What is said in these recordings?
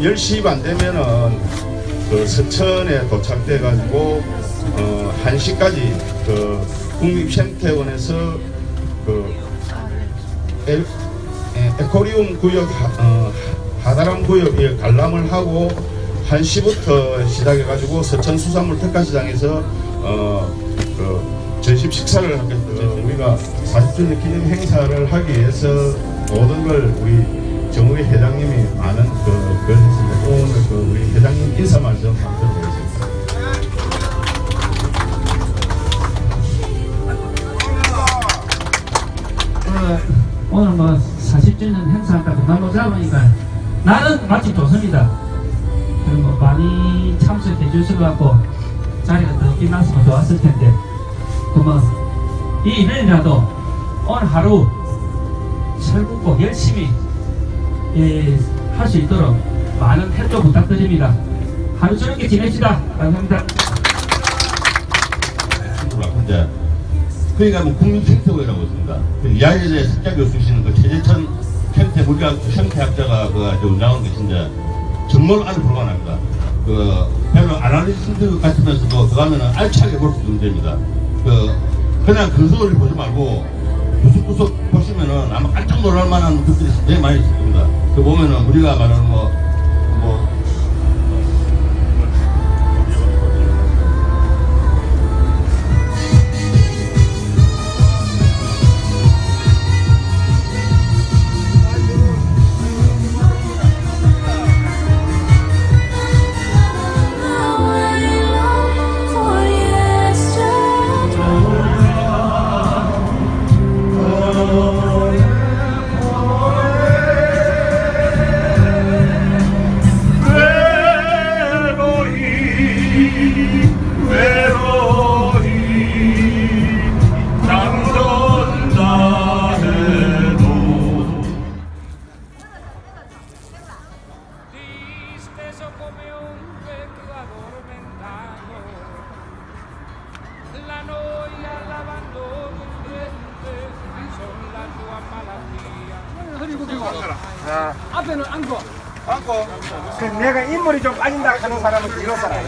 10시 반 되면은 그 서천에 도착돼 가지고 어 1시까지 그 국립생태원에서 그 에, 에, 에코리움 구역 하, 어, 하다람 구역에 관람을 하고 1시부터 시작해 가지고 서천 수산물 특가시장에서 어그 전십 식사를 하겠습니다. 우리가 40주년 기념 행사를 하기 위해서 모든 걸 우리 정우희 회장님이 많은 그, 또 오늘 그 우리 회장님 인사만 좀 부탁드리겠습니다. 오늘, 오늘 뭐 40주년 행사가 그나마 잡으니까 나는 마치 좋습니다. 그리고 뭐 많이 참석해 주셔갖고 자리가 더 빛났으면 좋았을 텐데 그러면 이 이번이라도 오늘 하루 철국 꼭 열심히 예, 할 수 있도록 많은 협조 부탁드립니다. 하루 즐겁게 지냅시다. 감사합니다. 이제 그러니까 뭐 국민생태고라고 있습니다. 그 야외에 석자교 쓰시는 그 최재천 생태 물리학 생태학자가 그 아주 운영한 것인데 정말 아주 불가능합니다. 그 별로 아날리스트 같으면서도 그거 하면은 알차게 볼 수 있는 됩니다. 그 그냥 근소를 보지 말고 구석구석 보시면은 아마 깜짝 놀랄 만한 것들이 되게 많이 있을 겁니다. 그 보면은 우리가 말하는 뭐, 뭐, 그 내가 인물이 좀 빠진다 하는 사람은 이런 사람.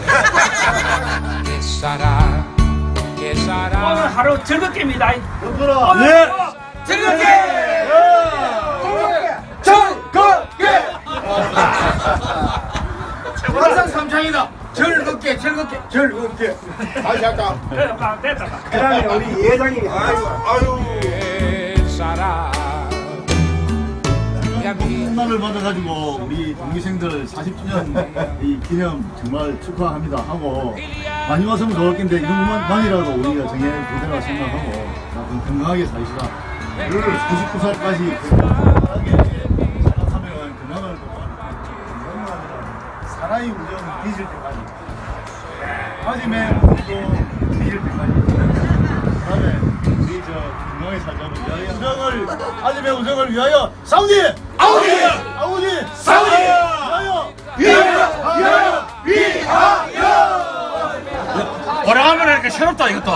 오늘 하루 즐겁게입니다. 예. 즐겁게! 즐겁게! 항상 삼창이다. 즐겁게, 즐겁게. 즐겁게. 다시 할까? 아, 됐다. 그 다음에 우리 예장님이. che sarà. Mia 콩나를 받아가지고 우리 동기생들 40주년 이 기념 정말 축하합니다 하고 많이 왔으면 좋을 텐데 이것만이라도 우리가 정해 보내라 생각하고 좀 건강하게 사시라 늘 99살까지 건강하게 살아가면 건강만 아니라 사나이 우정 빚을 때까지. 마지막에 우리도 빚을 때까지. 그 다음에 우리 저 건강하게 살자고 우정을 아침의 우정을 위하여. 사우디 아우디! 아우디! 사우디! 위하여 위하여 위하여! 위하여 오래간만에 하니까 새롭다, 이것도.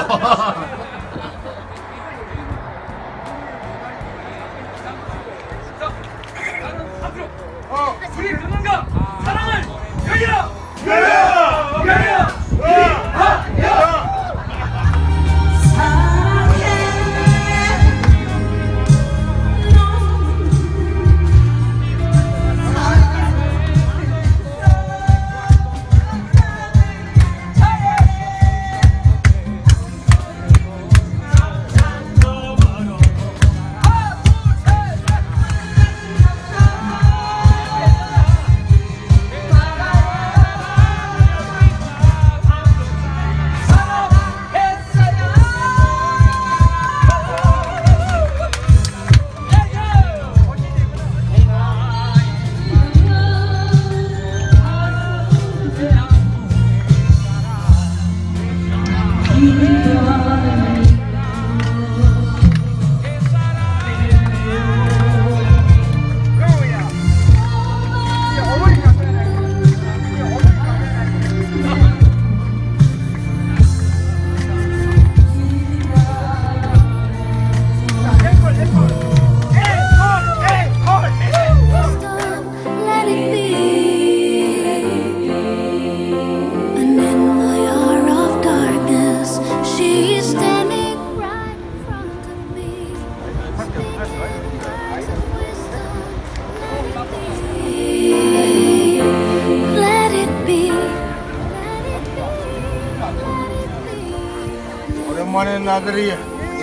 나들이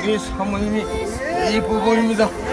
우리 사모님이 이 부분입니다.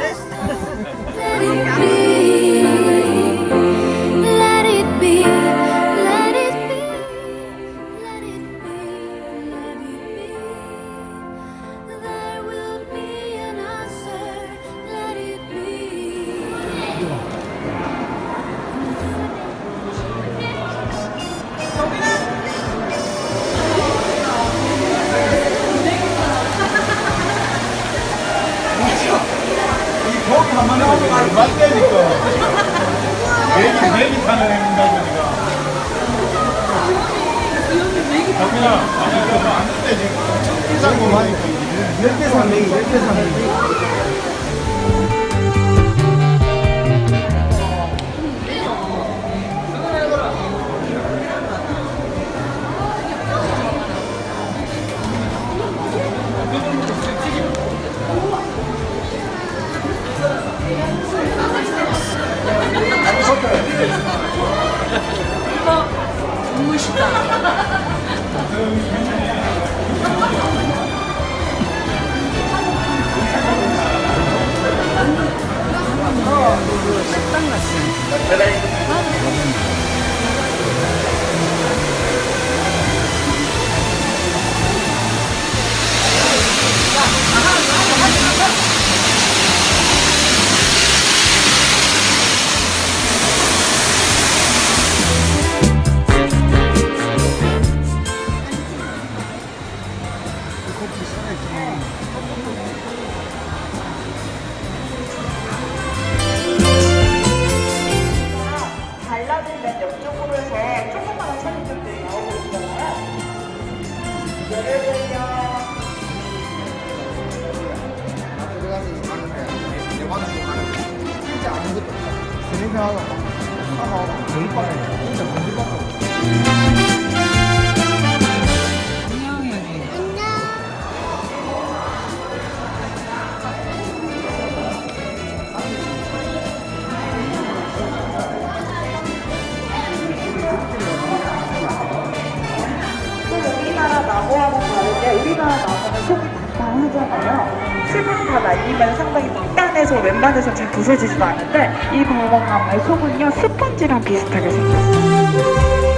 우리나라 나무는 속이 단단하잖아요. 수분 다 날리면 상당히 단단해서 웬만해서 잘 부서지지도 않는데 이 방어나무의 속은요 스펀지랑 비슷하게 생겼어요.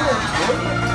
Oh, my God.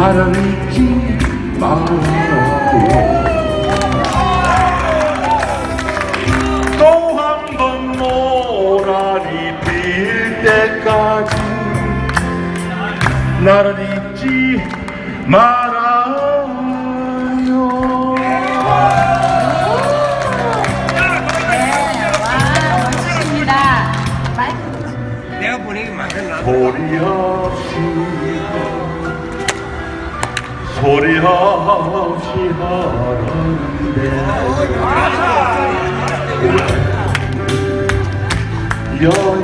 나를 잊지 말라고 또 한 번 모라리 빌 때까지 나를 잊지 말 없이 하는데. 아, 영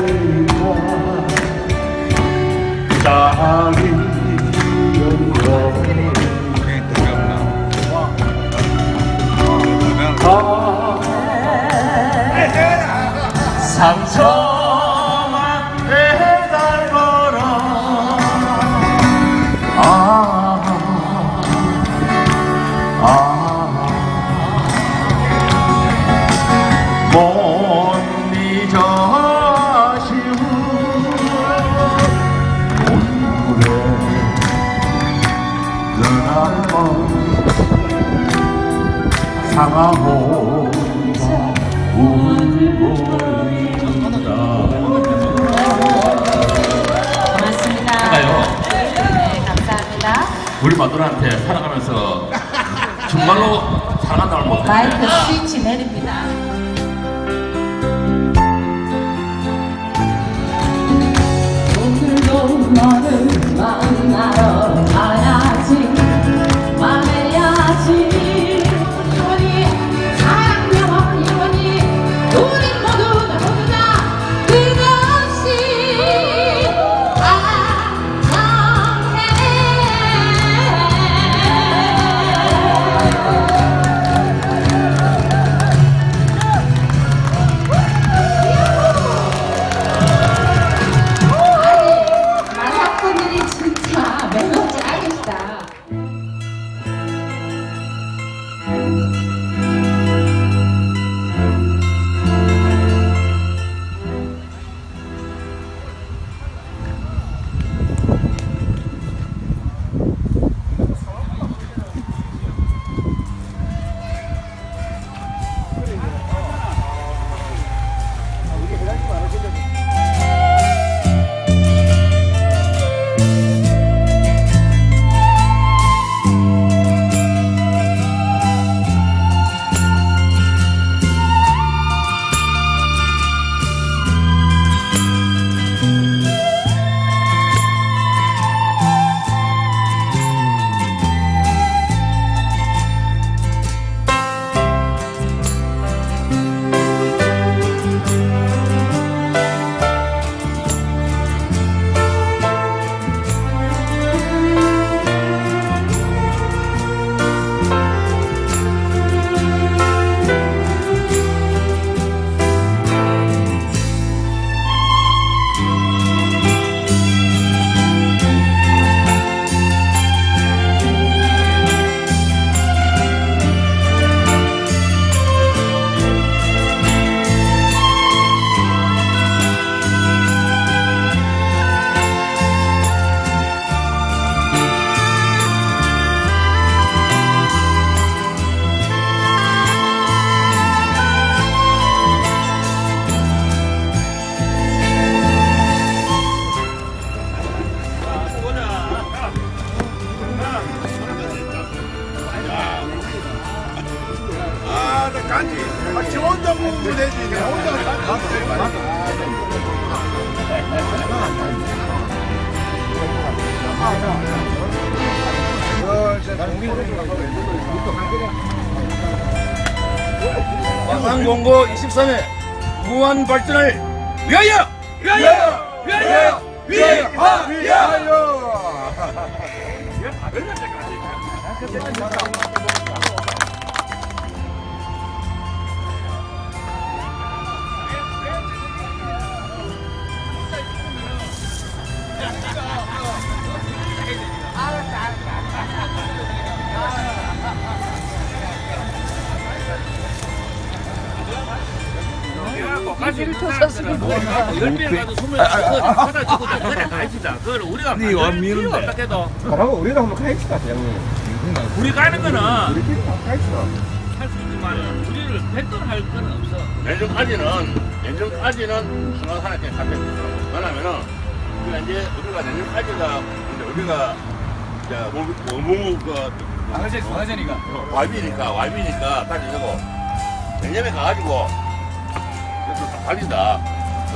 우리 마누라한테 살아가면서 정말로 사랑한다는 못 마이크 스위치 내립니다. 오늘도 너를 만나러 무 주고 가입시다. 그걸 우리가 네 원미는 어떻게 해도 그러고 우리도 한번 가입시다, 형님. 우리 가는 거는 우리끼리 한번 가입시다. 할 수 있지만 우리를 백도를 할건 없어. 내년까지는 내년까지는 한화산학회 가게 왜냐면은 우리가 이제 우리가 내년까지가 근데 우리가 이제 뭐뭐 그 강화제 강화제니까. 와이비니까 와이비니까 다시 되고 내년에 가가지고 그래서 다 팔린다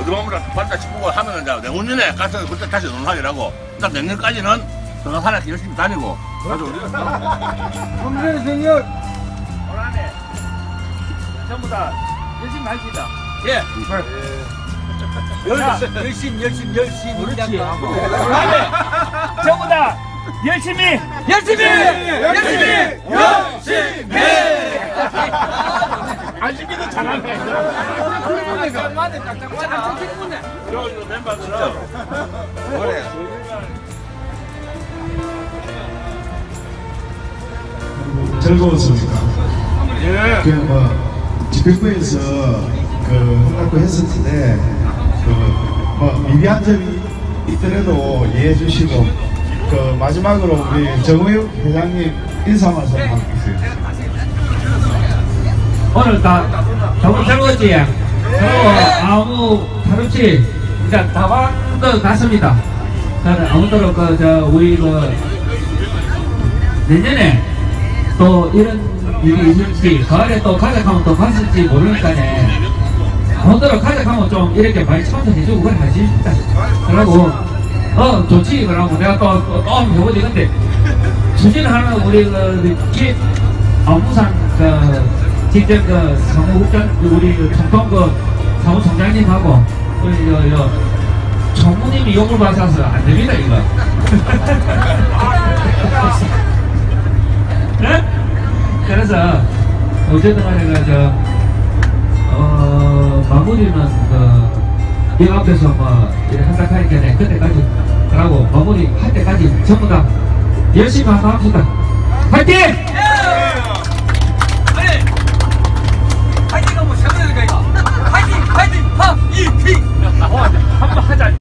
어디마무라 팔다 싶고 하면은 이제 내후년에 가서 그때 다시 논하기라고. 일단 내년까지는 한화산학회 열심히 다니고. 우리가 삼선 생각 올 한해. 전부 다 열심히 하십니다. 예. 열심히 열심히 열심히 그렇지. 올 한해. 전부 다 열심히 열심히 열심히. 열심히 안심이도 잘하네. 딱 맞네, 딱딱 맞네. 저 이거 멤버들은 즐거웠습니다. 그, 뭐, 집행부에서 그, 한다고 했을 텐데, 그, 뭐, 미비한 점이 있더라도 이해해 주시고, 그, 마지막으로 우리 정우영 회장님 인사 말씀 하겠습니다. 오늘 다 너무 즐거웠지? 그리고 아무 다르지? 이제 다방도 갔습니다. 저는 아무쪼록 그, 저, 우리 그, 내년에 또 이런 일이 있을지, 가을에 또 가족하면 또 갔을지 모르니까네. 아무쪼록 가족하면 좀 이렇게 많이 참석해주고 그래 하십시다. 그러고, 어, 좋지. 그러고 내가 또, 또, 해보지. 근데, 추진하는 우리 그, 기, 업무상 그, 직접 그 사무국장, 우리 그 총통 그 사무총장님하고, 우리 저, 저, 총무님이 욕을 받아서 안 됩니다, 이거. 네? 그래서, 어쨌든 간에 그, 저, 어, 마무리는 그, 이 앞에서 뭐, 이렇게 한다 하니까 그때까지, 그러고 마무리 할 때까지 전부 다 열심히 한번 합시다. 화이팅! 파이팅. 한번 하자.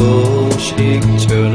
소식 전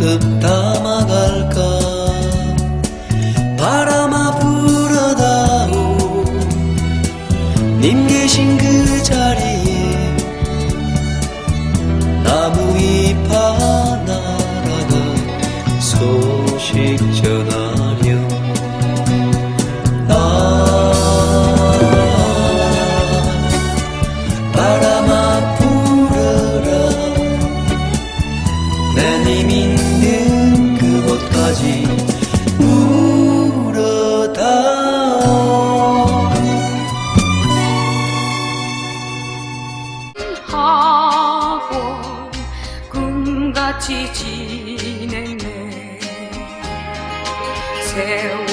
내 같이 지냈네. 세월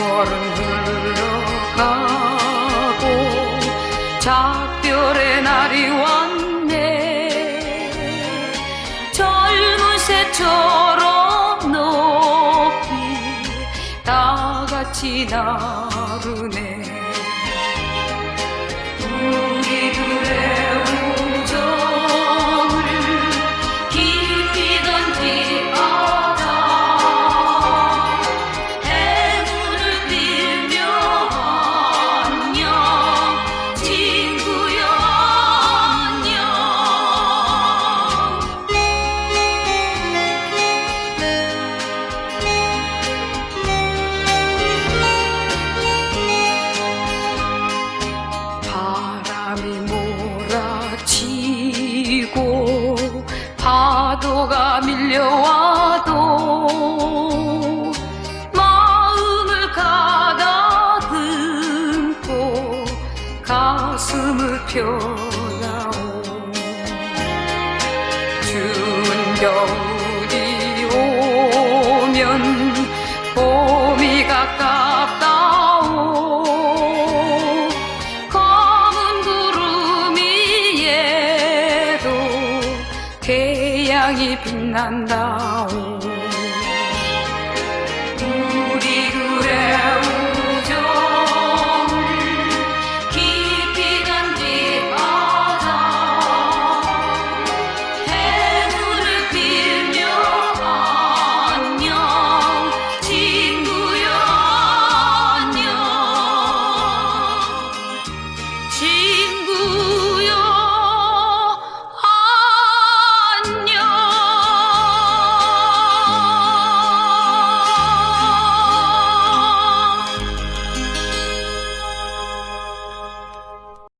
태양이 빛난다